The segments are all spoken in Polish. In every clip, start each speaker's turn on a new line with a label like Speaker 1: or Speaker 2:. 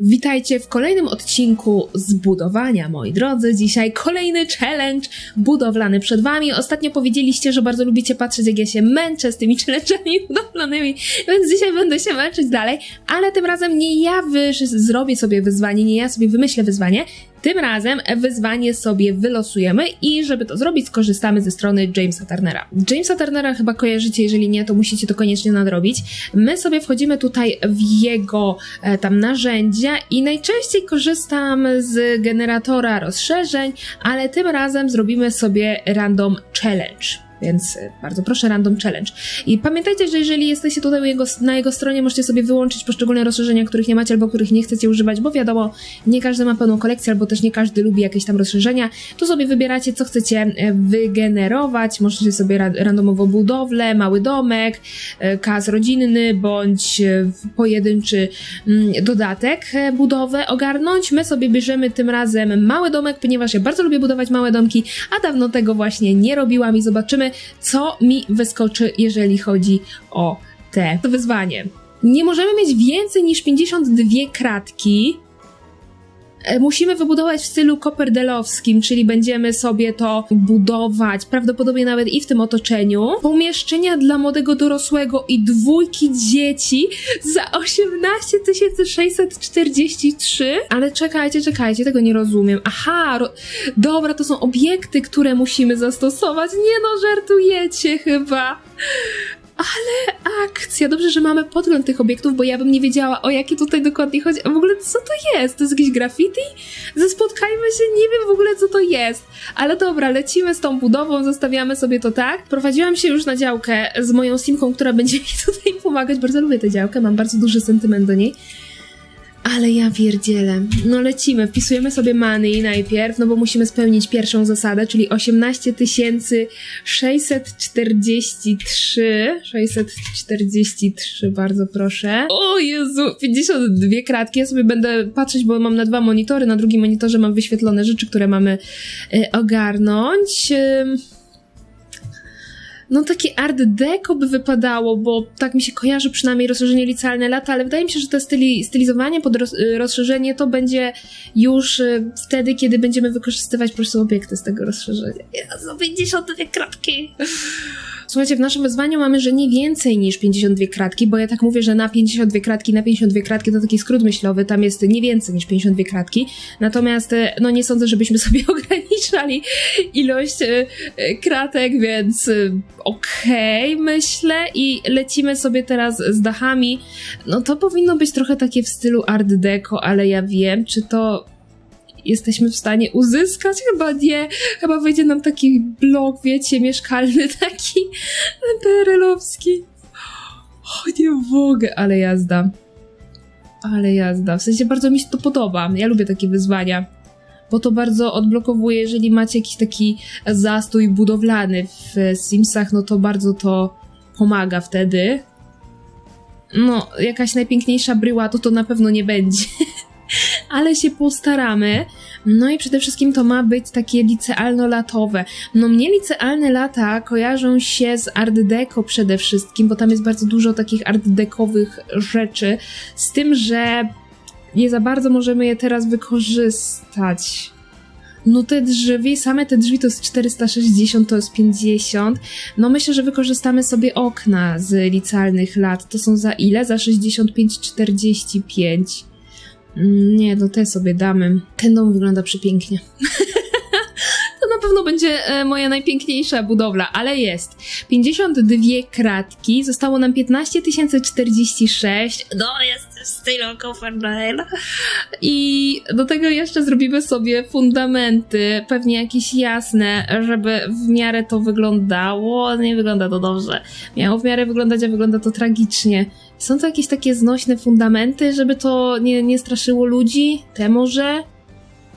Speaker 1: Witajcie w kolejnym odcinku zbudowania, moi drodzy. Dzisiaj kolejny challenge budowlany przed wami. Ostatnio powiedzieliście, że bardzo lubicie patrzeć, jak ja się męczę z tymi challenge'ami budowlanymi, więc dzisiaj będę się męczyć dalej, ale tym razem nie ja wy zrobię sobie wyzwanie, nie ja sobie wymyślę wyzwanie, tym razem wyzwanie sobie wylosujemy i żeby to zrobić, skorzystamy ze strony Jamesa Turnera. Jamesa Turnera chyba kojarzycie, jeżeli nie, to musicie to koniecznie nadrobić. My sobie wchodzimy tutaj w jego e, tam narzędzia i najczęściej korzystam z generatora rozszerzeń, ale tym razem zrobimy sobie random challenge. Więc y, bardzo proszę, Random Challenge. I pamiętajcie, że jeżeli jesteście tutaj jego, na jego stronie, możecie sobie wyłączyć poszczególne rozszerzenia, których nie macie albo których nie chcecie używać, bo wiadomo, nie każdy ma pełną kolekcję, albo też nie każdy lubi jakieś tam rozszerzenia. Tu sobie wybieracie, co chcecie e, wygenerować. Możecie sobie ra randomowo budowlę, mały domek, e, kas rodzinny, bądź e, pojedynczy mm, dodatek budowę ogarnąć. My sobie bierzemy tym razem mały domek, ponieważ ja bardzo lubię budować małe domki, a dawno tego właśnie nie robiłam i zobaczymy, co mi wyskoczy, jeżeli chodzi o te wyzwanie. Nie możemy mieć więcej niż 52 kratki. E, musimy wybudować w stylu koperdelowskim, czyli będziemy sobie to budować, prawdopodobnie nawet i w tym otoczeniu. Pomieszczenia dla młodego dorosłego i dwójki dzieci za 18 643. Ale czekajcie, czekajcie, tego nie rozumiem. Aha, ro dobra, to są obiekty, które musimy zastosować. Nie no, żartujecie chyba. Ale akcja! Dobrze, że mamy podgląd tych obiektów, bo ja bym nie wiedziała, o jakie tutaj dokładnie chodzi. A w ogóle co to jest? To jest jakieś graffiti? Zaspotkajmy się, nie wiem w ogóle co to jest. Ale dobra, lecimy z tą budową, zostawiamy sobie to tak. Prowadziłam się już na działkę z moją simką, która będzie mi tutaj pomagać. Bardzo lubię tę działkę, mam bardzo duży sentyment do niej. Ale ja pierdzielę. No lecimy, wpisujemy sobie money najpierw, no bo musimy spełnić pierwszą zasadę, czyli 18 643. 643, bardzo proszę. O Jezu, 52 kratki. Ja sobie będę patrzeć, bo mam na dwa monitory. Na drugim monitorze mam wyświetlone rzeczy, które mamy y, ogarnąć. Y, no takie art deco by wypadało, bo tak mi się kojarzy przynajmniej rozszerzenie licealne lata, ale wydaje mi się, że to styli, stylizowanie pod roz, y, rozszerzenie to będzie już y, wtedy, kiedy będziemy wykorzystywać po prostu obiekty z tego rozszerzenia. Jezu, 52 kratki! Słuchajcie, w naszym wyzwaniu mamy, że nie więcej niż 52 kratki, bo ja tak mówię, że na 52 kratki, na 52 kratki to taki skrót myślowy, tam jest nie więcej niż 52 kratki. Natomiast, e, no nie sądzę, żebyśmy sobie ograniczali ilość e, e, kratek, więc okej, okay, myślę. I lecimy sobie teraz z dachami. No to powinno być trochę takie w stylu Art Deco, ale ja wiem, czy to jesteśmy w stanie uzyskać? Chyba nie. Chyba wyjdzie nam taki blok, wiecie, mieszkalny, taki perelowski. O, nie mogę, ale jazda. Ale jazda. W sensie bardzo mi się to podoba. Ja lubię takie wyzwania. Bo to bardzo odblokowuje, jeżeli macie jakiś taki zastój budowlany w Simsach, no to bardzo to pomaga wtedy. No, jakaś najpiękniejsza bryła to to na pewno nie będzie. ale się postaramy. No i przede wszystkim to ma być takie licealno-latowe. No mnie licealne lata kojarzą się z Art Deco przede wszystkim, bo tam jest bardzo dużo takich Art Decowych rzeczy, z tym, że nie za bardzo możemy je teraz wykorzystać. No te drzwi, same te drzwi to jest 460, to jest 50. No myślę, że wykorzystamy sobie okna z licealnych lat. To są za ile? Za 65-45. Nie, no te sobie damy. Ten dom wygląda przepięknie. to na pewno będzie e, moja najpiękniejsza budowla, ale jest. 52 kratki, zostało nam 15 046. No, jest w stylu Coverdale. I do tego jeszcze zrobimy sobie fundamenty, pewnie jakieś jasne, żeby w miarę to wyglądało. Nie wygląda to dobrze. Miało w miarę wyglądać, a wygląda to tragicznie. Są to jakieś takie znośne fundamenty, żeby to nie, nie straszyło ludzi? Te może?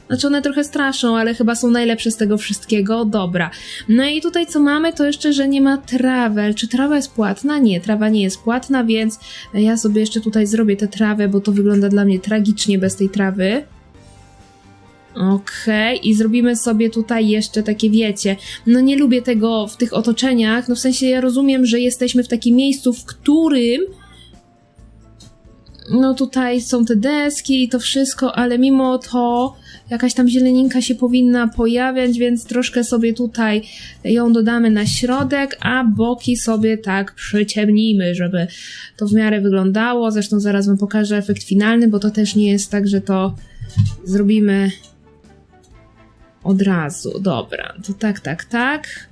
Speaker 1: Znaczy one trochę straszą, ale chyba są najlepsze z tego wszystkiego. Dobra. No i tutaj co mamy, to jeszcze, że nie ma travel. Czy trawa jest płatna? Nie, trawa nie jest płatna, więc ja sobie jeszcze tutaj zrobię tę trawę, bo to wygląda dla mnie tragicznie bez tej trawy. Okej, okay. i zrobimy sobie tutaj jeszcze takie, wiecie, no nie lubię tego w tych otoczeniach, no w sensie ja rozumiem, że jesteśmy w takim miejscu, w którym no tutaj są te deski i to wszystko, ale mimo to jakaś tam zieleninka się powinna pojawiać, więc troszkę sobie tutaj ją dodamy na środek, a boki sobie tak przyciemnimy, żeby to w miarę wyglądało. Zresztą zaraz wam pokażę efekt finalny, bo to też nie jest tak, że to zrobimy od razu. Dobra, to tak, tak, tak.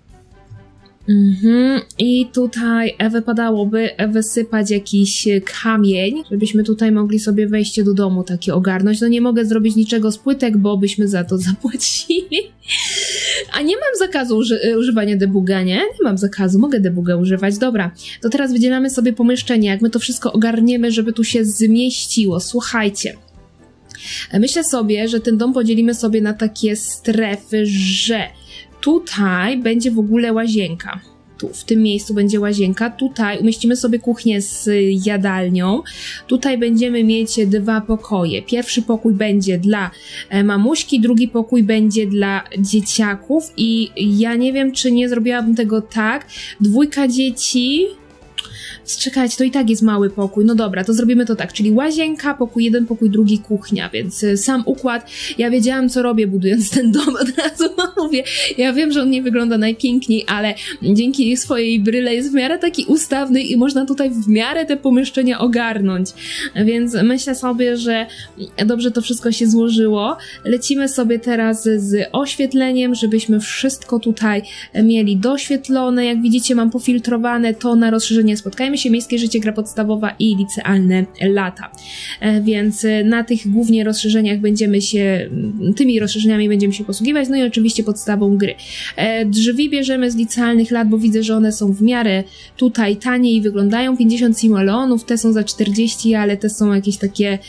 Speaker 1: Mhm. I tutaj wypadałoby wysypać jakiś kamień, żebyśmy tutaj mogli sobie wejście do domu takie ogarnąć. No nie mogę zrobić niczego z płytek, bo byśmy za to zapłacili. A nie mam zakazu uży używania debuga, nie? Nie mam zakazu, mogę debuga używać. Dobra, to teraz wydzielamy sobie pomieszczenie, jak my to wszystko ogarniemy, żeby tu się zmieściło. Słuchajcie. Myślę sobie, że ten dom podzielimy sobie na takie strefy, że Tutaj będzie w ogóle łazienka. Tu, w tym miejscu będzie łazienka. Tutaj umieścimy sobie kuchnię z jadalnią. Tutaj będziemy mieć dwa pokoje. Pierwszy pokój będzie dla e, mamuśki, drugi pokój będzie dla dzieciaków. I ja nie wiem, czy nie zrobiłabym tego tak. Dwójka dzieci Czekajcie, to i tak jest mały pokój. No dobra, to zrobimy to tak, czyli łazienka, pokój jeden, pokój drugi, kuchnia, więc y, sam układ. Ja wiedziałam, co robię, budując ten dom, od razu mówię. Ja wiem, że on nie wygląda najpiękniej, ale dzięki swojej bryle jest w miarę taki ustawny i można tutaj w miarę te pomieszczenia ogarnąć. Więc myślę sobie, że dobrze to wszystko się złożyło. Lecimy sobie teraz z oświetleniem, żebyśmy wszystko tutaj mieli doświetlone. Jak widzicie, mam pofiltrowane to na rozszerzenie. Spotkajmy się Miejskie Życie, gra podstawowa i licealne lata. E, więc e, na tych głównie rozszerzeniach będziemy się, tymi rozszerzeniami będziemy się posługiwać, no i oczywiście podstawą gry. E, drzwi bierzemy z licealnych lat, bo widzę, że one są w miarę tutaj tanie i wyglądają. 50 simoleonów, te są za 40, ale te są jakieś takie...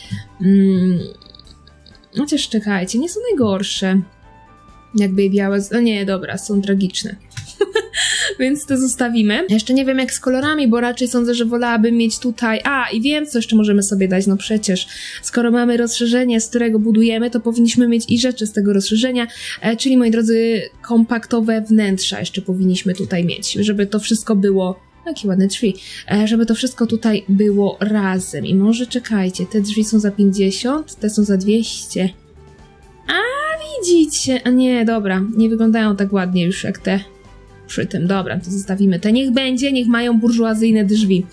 Speaker 1: Mm, chociaż czekajcie, nie są najgorsze. Jakby białe. No nie, dobra, są tragiczne. Więc to zostawimy. Jeszcze nie wiem jak z kolorami, bo raczej sądzę, że wolałabym mieć tutaj. A, i wiem, co jeszcze możemy sobie dać. No przecież, skoro mamy rozszerzenie, z którego budujemy, to powinniśmy mieć i rzeczy z tego rozszerzenia, e, czyli moi drodzy, kompaktowe wnętrza jeszcze powinniśmy tutaj mieć, żeby to wszystko było Jakie ładne drzwi. E, żeby to wszystko tutaj było razem. I może czekajcie, te drzwi są za 50, te są za 200. A widzicie? A nie, dobra, nie wyglądają tak ładnie już jak te przy tym. Dobra, to zostawimy te. Niech będzie, niech mają burżuazyjne drzwi.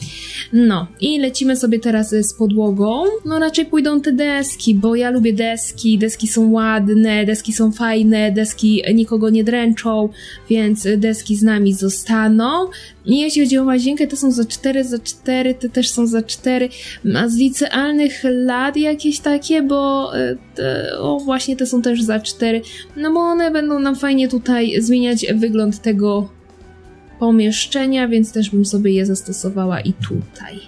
Speaker 1: No i lecimy sobie teraz z podłogą. No raczej pójdą te deski, bo ja lubię deski. Deski są ładne, deski są fajne, deski nikogo nie dręczą, więc deski z nami zostaną. I jeśli chodzi o łazienkę, to są za 4, za 4, te też są za 4. A z licealnych lat jakieś takie, bo e, te, o właśnie te są też za 4. No bo one będą nam fajnie tutaj zmieniać wygląd tego pomieszczenia, więc też bym sobie je zastosowała i tutaj.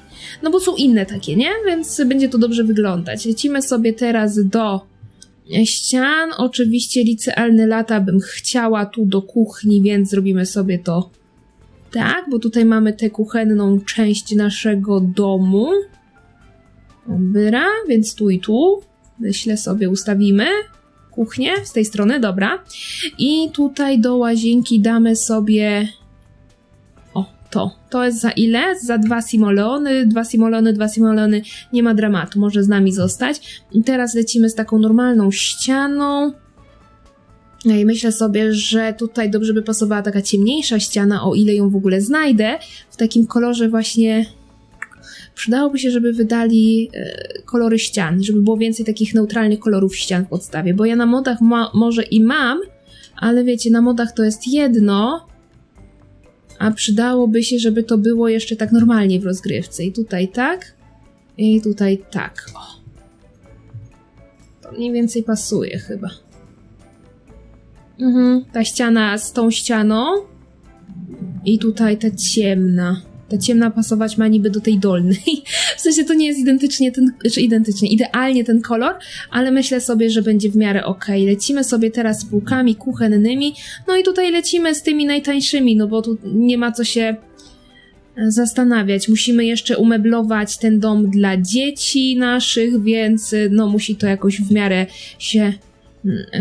Speaker 1: No bo są inne takie, nie? Więc będzie to dobrze wyglądać. Lecimy sobie teraz do ścian. Oczywiście licealne lata bym chciała tu do kuchni, więc zrobimy sobie to tak, bo tutaj mamy tę kuchenną część naszego domu. Dobra, więc tu i tu. Myślę sobie ustawimy kuchnię z tej strony, dobra. I tutaj do łazienki damy sobie o, to. To jest za ile? Za dwa simoleony, dwa simoleony, dwa simoleony. Nie ma dramatu, może z nami zostać. I teraz lecimy z taką normalną ścianą. No i myślę sobie, że tutaj dobrze by pasowała taka ciemniejsza ściana, o ile ją w ogóle znajdę, w takim kolorze właśnie. Przydałoby się, żeby wydali e, kolory ścian, żeby było więcej takich neutralnych kolorów ścian w podstawie, bo ja na modach ma, może i mam, ale wiecie, na modach to jest jedno, a przydałoby się, żeby to było jeszcze tak normalnie w rozgrywce. I tutaj tak, i tutaj tak. O. To mniej więcej pasuje chyba. Mhm, ta ściana z tą ścianą. I tutaj ta ciemna. Ta ciemna pasować ma niby do tej dolnej. W sensie to nie jest identycznie ten, czy znaczy identycznie, idealnie ten kolor, ale myślę sobie, że będzie w miarę ok. Lecimy sobie teraz z półkami kuchennymi, no i tutaj lecimy z tymi najtańszymi, no bo tu nie ma co się zastanawiać. Musimy jeszcze umeblować ten dom dla dzieci naszych, więc no musi to jakoś w miarę się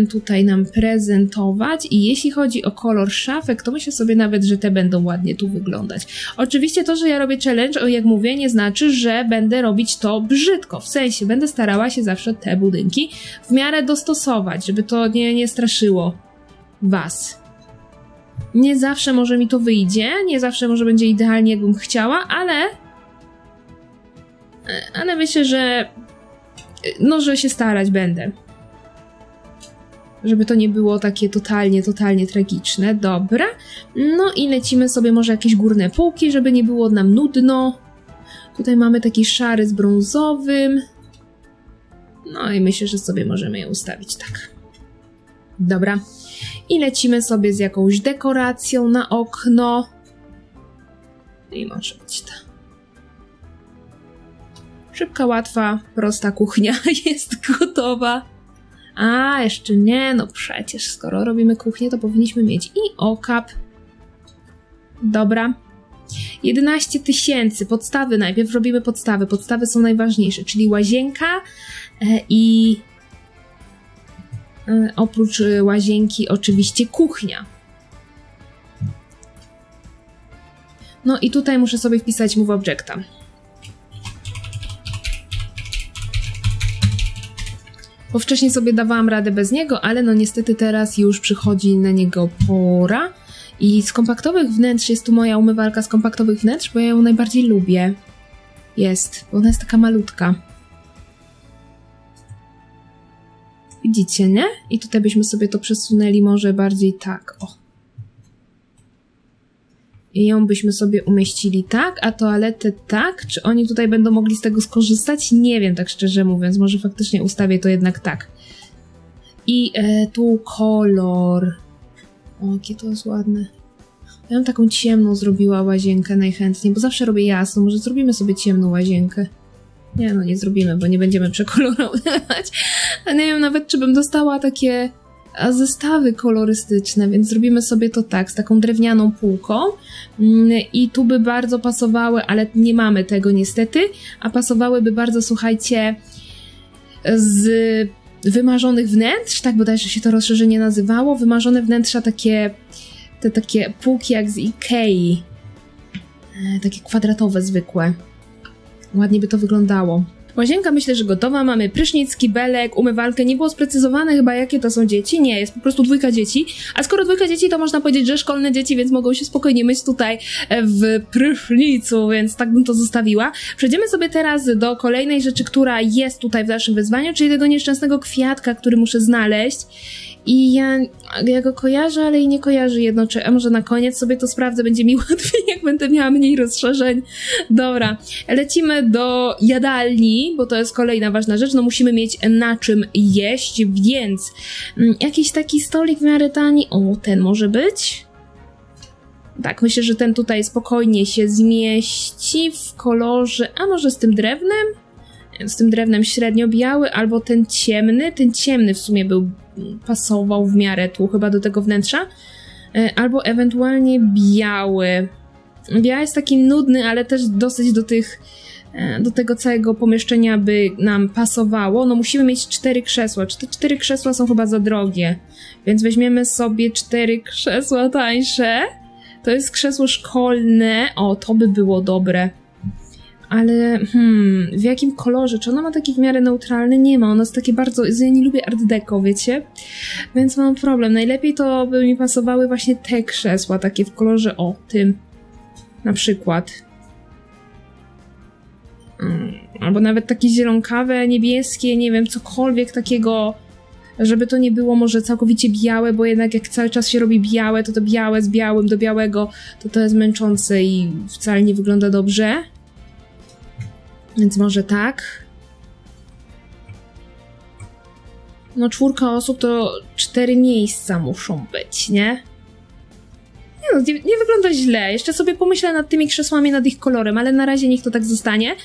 Speaker 1: tutaj nam prezentować i jeśli chodzi o kolor szafek, to myślę sobie nawet, że te będą ładnie tu wyglądać. Oczywiście to, że ja robię challenge, jak mówię, nie znaczy, że będę robić to brzydko, w sensie będę starała się zawsze te budynki w miarę dostosować, żeby to nie, nie straszyło was. Nie zawsze może mi to wyjdzie, nie zawsze może będzie idealnie, jakbym chciała, ale. Ale myślę, że. No, że się starać będę. Żeby to nie było takie totalnie, totalnie tragiczne. Dobra. No i lecimy sobie może jakieś górne półki, żeby nie było nam nudno. Tutaj mamy taki szary z brązowym. No i myślę, że sobie możemy je ustawić tak. Dobra i lecimy sobie z jakąś dekoracją na okno. I może być to. Szybka, łatwa, prosta kuchnia jest gotowa. A, jeszcze nie, no przecież skoro robimy kuchnię, to powinniśmy mieć i okap. Dobra. 11 tysięcy, podstawy najpierw robimy podstawy. Podstawy są najważniejsze, czyli łazienka e, i E, oprócz e, łazienki oczywiście kuchnia. No i tutaj muszę sobie wpisać move objecta. Bo wcześniej sobie dawałam radę bez niego, ale no niestety teraz już przychodzi na niego pora. I z kompaktowych wnętrz jest tu moja umywalka z kompaktowych wnętrz, bo ja ją najbardziej lubię. Jest, bo ona jest taka malutka. Widzicie, nie? I tutaj byśmy sobie to przesunęli może bardziej tak, o. Ją byśmy sobie umieścili tak, a toaletę tak. Czy oni tutaj będą mogli z tego skorzystać? Nie wiem, tak szczerze mówiąc. Może faktycznie ustawię to jednak tak. I e, tu kolor. O, jakie to jest ładne. Ja bym taką ciemną zrobiła łazienkę najchętniej, bo zawsze robię jasno. Może zrobimy sobie ciemną łazienkę. Nie no, nie zrobimy, bo nie będziemy przekolorować. A nie wiem nawet, czy bym dostała takie zestawy kolorystyczne, więc zrobimy sobie to tak, z taką drewnianą półką mm, i tu by bardzo pasowały, ale nie mamy tego niestety, a pasowałyby bardzo, słuchajcie, z wymarzonych wnętrz, tak bodajże się to rozszerzenie nazywało, wymarzone wnętrza takie, te takie półki jak z Ikei, e, takie kwadratowe zwykłe. Ładnie by to wyglądało. Łazienka myślę, że gotowa. Mamy prysznic, kibelek, umywalkę. Nie było sprecyzowane chyba, jakie to są dzieci. Nie, jest po prostu dwójka dzieci. A skoro dwójka dzieci, to można powiedzieć, że szkolne dzieci, więc mogą się spokojnie myć tutaj e, w prysznicu, więc tak bym to zostawiła. Przejdziemy sobie teraz do kolejnej rzeczy, która jest tutaj w naszym wyzwaniu, czyli tego nieszczęsnego kwiatka, który muszę znaleźć. I ja, ja go kojarzę, ale i nie kojarzę jednocześnie. A może na koniec sobie to sprawdzę, będzie mi łatwiej, jak będę miała mniej rozszerzeń. Dobra, lecimy do jadalni, bo to jest kolejna ważna rzecz. No musimy mieć na czym jeść, więc mm, jakiś taki stolik w miarę tani. O, ten może być. Tak, myślę, że ten tutaj spokojnie się zmieści w kolorze, a może z tym drewnem? Z tym drewnem średnio biały, albo ten ciemny. Ten ciemny w sumie był pasował w miarę tu chyba do tego wnętrza. E, albo ewentualnie biały. Biały jest taki nudny, ale też dosyć do tych e, do tego całego pomieszczenia by nam pasowało, no musimy mieć cztery krzesła. Te cztery krzesła są chyba za drogie, więc weźmiemy sobie cztery krzesła tańsze. To jest krzesło szkolne. O, to by było dobre ale hmm, w jakim kolorze? Czy ona ma taki w miarę neutralny? Nie ma, ona jest takie bardzo, ja nie lubię art deco, wiecie? Więc mam problem. Najlepiej to by mi pasowały właśnie te krzesła, takie w kolorze, o, tym. Na przykład. Hmm, albo nawet takie zielonkawe, niebieskie, nie wiem, cokolwiek takiego, żeby to nie było może całkowicie białe, bo jednak jak cały czas się robi białe, to to białe z białym do białego, to to jest męczące i wcale nie wygląda dobrze. Więc może tak. No czwórka osób to cztery miejsca muszą być, nie? Nie, no, nie, nie, wygląda źle. Jeszcze sobie pomyślę nad tymi krzesłami, nad ich kolorem, ale na razie niech to tak zostanie.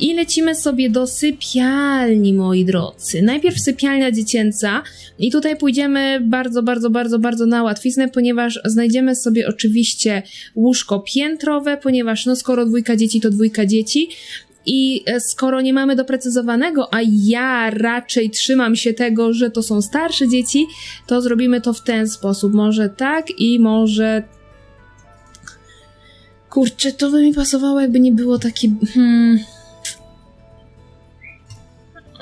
Speaker 1: I lecimy sobie do sypialni, moi drodzy. Najpierw sypialnia dziecięca. I tutaj pójdziemy bardzo, bardzo, bardzo, bardzo na łatwiznę, ponieważ znajdziemy sobie oczywiście łóżko piętrowe, ponieważ no skoro dwójka dzieci, to dwójka dzieci i e, skoro nie mamy doprecyzowanego, a ja raczej trzymam się tego, że to są starsze dzieci, to zrobimy to w ten sposób. Może tak i może Kurczę, to by mi pasowało, jakby nie było takie. Hmm.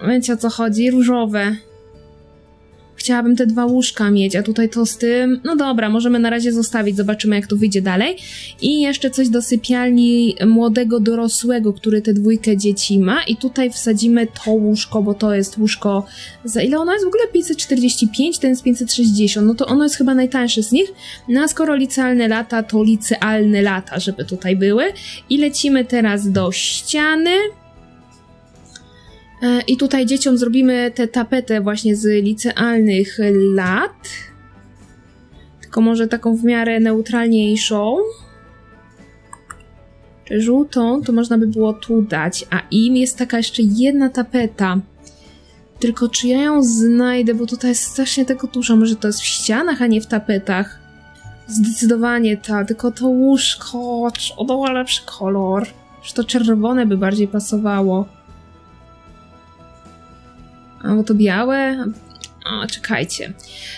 Speaker 1: Wiecie o co chodzi? Różowe. Chciałabym te dwa łóżka mieć, a tutaj to z tym. No dobra, możemy na razie zostawić, zobaczymy jak to wyjdzie dalej. I jeszcze coś do sypialni młodego dorosłego, który te dwójkę dzieci ma. I tutaj wsadzimy to łóżko, bo to jest łóżko. Za ile ono jest w ogóle? 545, ten jest 560. No to ono jest chyba najtańsze z nich. No a skoro licealne lata, to licealne lata, żeby tutaj były. I lecimy teraz do ściany. E, I tutaj dzieciom zrobimy tę tapetę właśnie z licealnych lat. Tylko może taką w miarę neutralniejszą. Czy żółtą, to można by było tu dać. A im jest taka jeszcze jedna tapeta. Tylko czy ja ją znajdę, bo tutaj jest strasznie tego dużo. Może to jest w ścianach, a nie w tapetach. Zdecydowanie ta, tylko to łóżko, ma lepszy kolor. Że to czerwone by bardziej pasowało. Albo to białe? O, czekajcie.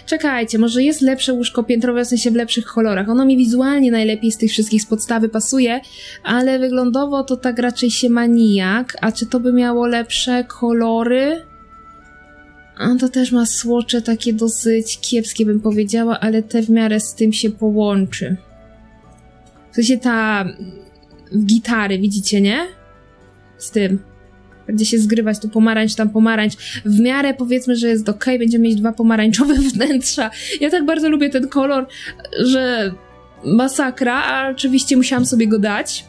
Speaker 1: Czekajcie, może jest lepsze łóżko piętrowe, w sensie w lepszych kolorach. Ono mi wizualnie najlepiej z tych wszystkich z podstawy pasuje, ale wyglądowo to tak raczej się ma nijak. A czy to by miało lepsze kolory? A to też ma słocze takie dosyć kiepskie, bym powiedziała, ale te w miarę z tym się połączy. W sensie ta w gitary, widzicie, nie? Z tym będzie się zgrywać tu pomarańcz, tam pomarańcz. W miarę powiedzmy, że jest ok, będziemy mieć dwa pomarańczowe wnętrza. Ja tak bardzo lubię ten kolor, że masakra, a oczywiście musiałam sobie go dać.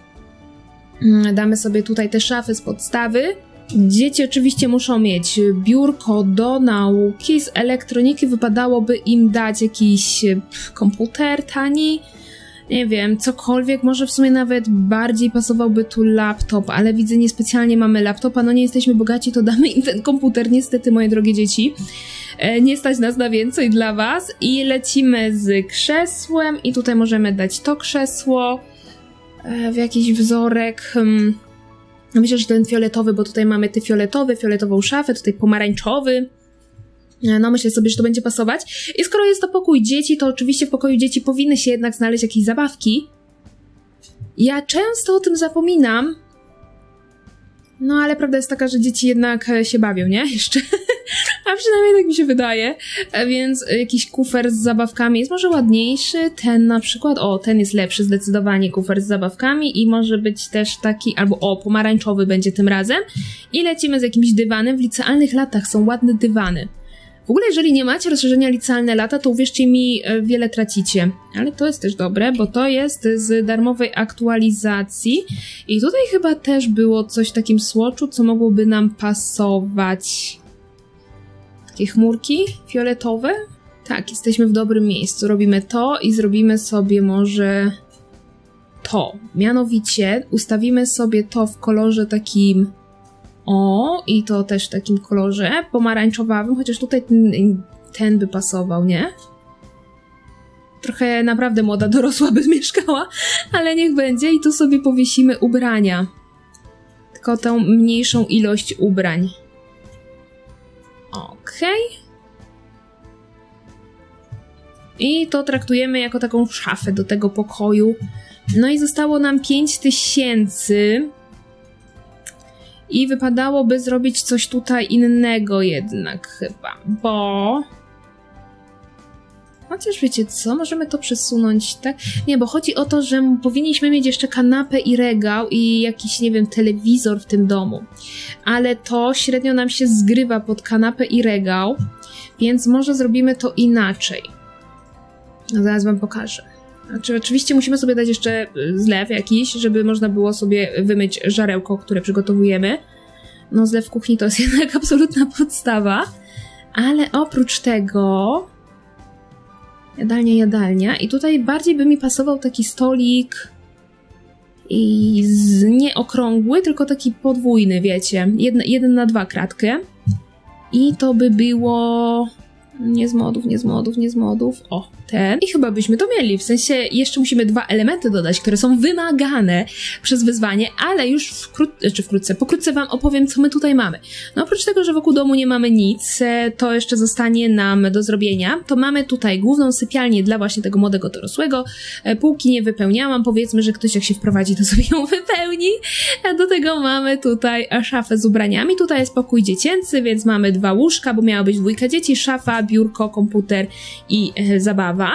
Speaker 1: Mm, damy sobie tutaj te szafy z podstawy. Dzieci oczywiście muszą mieć biurko do nauki. Z elektroniki wypadałoby im dać jakiś komputer tani, nie wiem, cokolwiek, może w sumie nawet bardziej pasowałby tu laptop, ale widzę, niespecjalnie mamy laptopa, no nie jesteśmy bogaci, to damy im ten komputer, niestety, moje drogie dzieci. E, nie stać nas na więcej dla was i lecimy z krzesłem i tutaj możemy dać to krzesło e, w jakiś wzorek. Hmm. Myślę, że ten fioletowy, bo tutaj mamy ty fioletowy, fioletową szafę, tutaj pomarańczowy. No, myślę sobie, że to będzie pasować. I skoro jest to pokój dzieci, to oczywiście w pokoju dzieci powinny się jednak znaleźć jakieś zabawki. Ja często o tym zapominam. No, ale prawda jest taka, że dzieci jednak e, się bawią, nie? Jeszcze. A przynajmniej tak mi się wydaje. E, więc jakiś kufer z zabawkami jest może ładniejszy. Ten na przykład, o, ten jest lepszy zdecydowanie, kufer z zabawkami i może być też taki, albo o, pomarańczowy będzie tym razem. I lecimy z jakimś dywanem. W licealnych latach są ładne dywany. W ogóle, jeżeli nie macie rozszerzenia licealne lata, to uwierzcie mi, e, wiele tracicie. Ale to jest też dobre, bo to jest z darmowej aktualizacji. I tutaj chyba też było coś w takim słoczu, co mogłoby nam pasować. Takie chmurki fioletowe? Tak, jesteśmy w dobrym miejscu. Robimy to i zrobimy sobie może to. Mianowicie ustawimy sobie to w kolorze takim o, i to też w takim kolorze pomarańczowawym, chociaż tutaj ten, ten by pasował, nie? Trochę naprawdę młoda dorosła by mieszkała, ale niech będzie. I tu sobie powiesimy ubrania. Tylko tą mniejszą ilość ubrań. Okej. Okay. I to traktujemy jako taką szafę do tego pokoju. No i zostało nam 5000 i wypadałoby zrobić coś tutaj innego jednak chyba, bo... Chociaż wiecie co, możemy to przesunąć, tak? Nie, bo chodzi o to, że powinniśmy mieć jeszcze kanapę i regał i jakiś, nie wiem, telewizor w tym domu. Ale to średnio nam się zgrywa pod kanapę i regał, więc może zrobimy to inaczej. No, zaraz wam pokażę. Znaczy, oczywiście musimy sobie dać jeszcze y, zlew jakiś, żeby można było sobie wymyć żarełko, które przygotowujemy. No, zlew kuchni to jest jednak absolutna podstawa. Ale oprócz tego... Jadalnia, jadalnia. I tutaj bardziej by mi pasował taki stolik i z, nie okrągły, tylko taki podwójny, wiecie. Jeden na dwa kratkę. I to by było Nie z modów, nie z modów, nie z modów. O, ten. I chyba byśmy to mieli. W sensie jeszcze musimy dwa elementy dodać, które są wymagane przez wyzwanie, ale już wkrótce, czy wkrótce, pokrótce wam opowiem, co my tutaj mamy. No oprócz tego, że wokół domu nie mamy nic, e, to jeszcze zostanie nam do zrobienia. To mamy tutaj główną sypialnię dla właśnie tego młodego dorosłego. E, Półki nie wypełniałam, powiedzmy, że ktoś jak się wprowadzi, to sobie ją wypełni. A do tego mamy tutaj e, szafę z ubraniami. Tutaj jest pokój dziecięcy, więc mamy dwa łóżka, bo miała być dwójka dzieci, szafa, biurko, komputer i e, zabawa.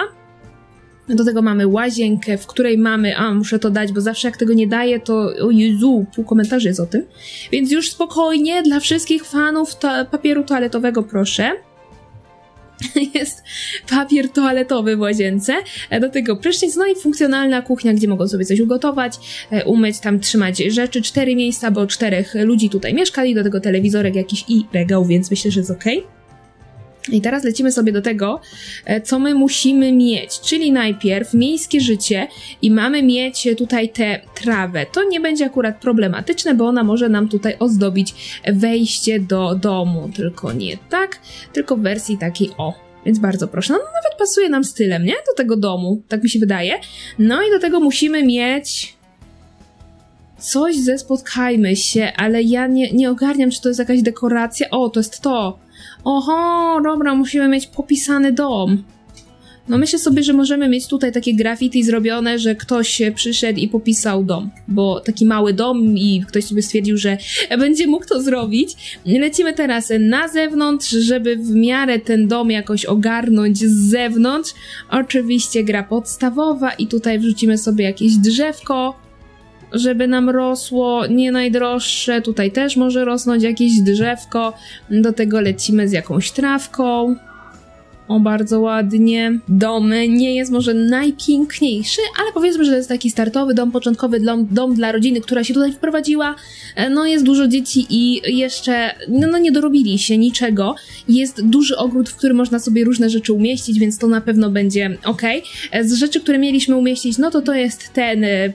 Speaker 1: Do tego mamy łazienkę, w której mamy, a muszę to dać, bo zawsze jak tego nie daję, to o Jezu, pół komentarzy jest o tym. Więc już spokojnie dla wszystkich fanów to, papieru toaletowego proszę. Jest papier toaletowy w łazience, e, do tego prysznic, no i funkcjonalna kuchnia, gdzie mogą sobie coś ugotować, e, umyć, tam trzymać rzeczy, cztery miejsca, bo czterech ludzi tutaj mieszkali, do tego telewizorek jakiś i regał, więc myślę, że jest okej. I teraz lecimy sobie do tego, e, co my musimy mieć. Czyli najpierw miejskie życie i mamy mieć tutaj tę trawę. To nie będzie akurat problematyczne, bo ona może nam tutaj ozdobić wejście do domu. Tylko nie tak, tylko w wersji takiej o. Więc bardzo proszę. No nawet pasuje nam stylem, nie? Do tego domu. Tak mi się wydaje. No i do tego musimy mieć coś ze spotkajmy się, ale ja nie, nie ogarniam, czy to jest jakaś dekoracja. O, to jest to. Oho, dobra, musimy mieć popisany dom. No myślę sobie, że możemy mieć tutaj takie graffiti zrobione, że ktoś przyszedł i popisał dom, bo taki mały dom i ktoś sobie stwierdził, że będzie mógł to zrobić. Lecimy teraz na zewnątrz, żeby w miarę ten dom jakoś ogarnąć z zewnątrz. Oczywiście gra podstawowa i tutaj wrzucimy sobie jakieś drzewko, żeby nam rosło, nie najdroższe, tutaj też może rosnąć jakieś drzewko, do tego lecimy z jakąś trawką. O, bardzo ładnie. Dom nie jest może najpiękniejszy, ale powiedzmy, że to jest taki startowy dom, początkowy dom, dom dla rodziny, która się tutaj wprowadziła. E, No, jest dużo dzieci i jeszcze, no, no nie dorobili się niczego. Jest duży ogród, w którym można sobie różne rzeczy umieścić, więc to na pewno będzie ok. Z rzeczy, które mieliśmy umieścić, no to to jest ten e,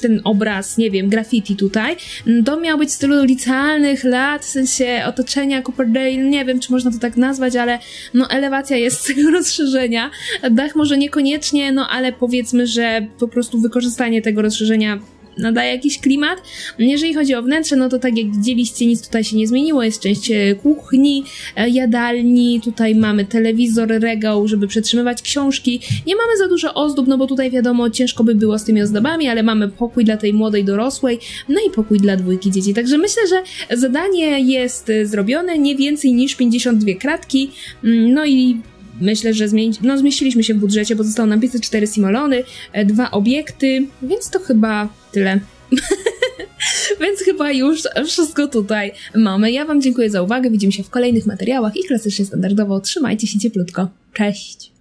Speaker 1: ten obraz, nie wiem, graffiti tutaj. To miał być w stylu licealnych lat, w sensie otoczenia Cooperdale, nie wiem, czy można to tak nazwać, ale no elewacja jest z tego rozszerzenia. Dach może niekoniecznie, no ale powiedzmy, że po prostu wykorzystanie tego rozszerzenia nadaje jakiś klimat. Jeżeli chodzi o wnętrze, no to tak jak widzieliście, nic tutaj się nie zmieniło. Jest część e, kuchni, e, jadalni, tutaj mamy telewizor, regał, żeby przetrzymywać książki. Nie mamy za dużo ozdób, no bo tutaj wiadomo, ciężko by było z tymi ozdobami, ale mamy pokój dla tej młodej dorosłej, no i pokój dla dwójki dzieci. Także myślę, że zadanie jest e, zrobione, nie więcej niż 52 kratki. Mm, No i Myślę, że zmieni... no, zmieściliśmy się w budżecie, bo zostało nam 504 simolony, e, dwa obiekty, więc to chyba tyle. więc chyba już wszystko tutaj mamy. Ja Wam dziękuję za uwagę, widzimy się w kolejnych materiałach i klasycznie standardowo trzymajcie się cieplutko. Cześć!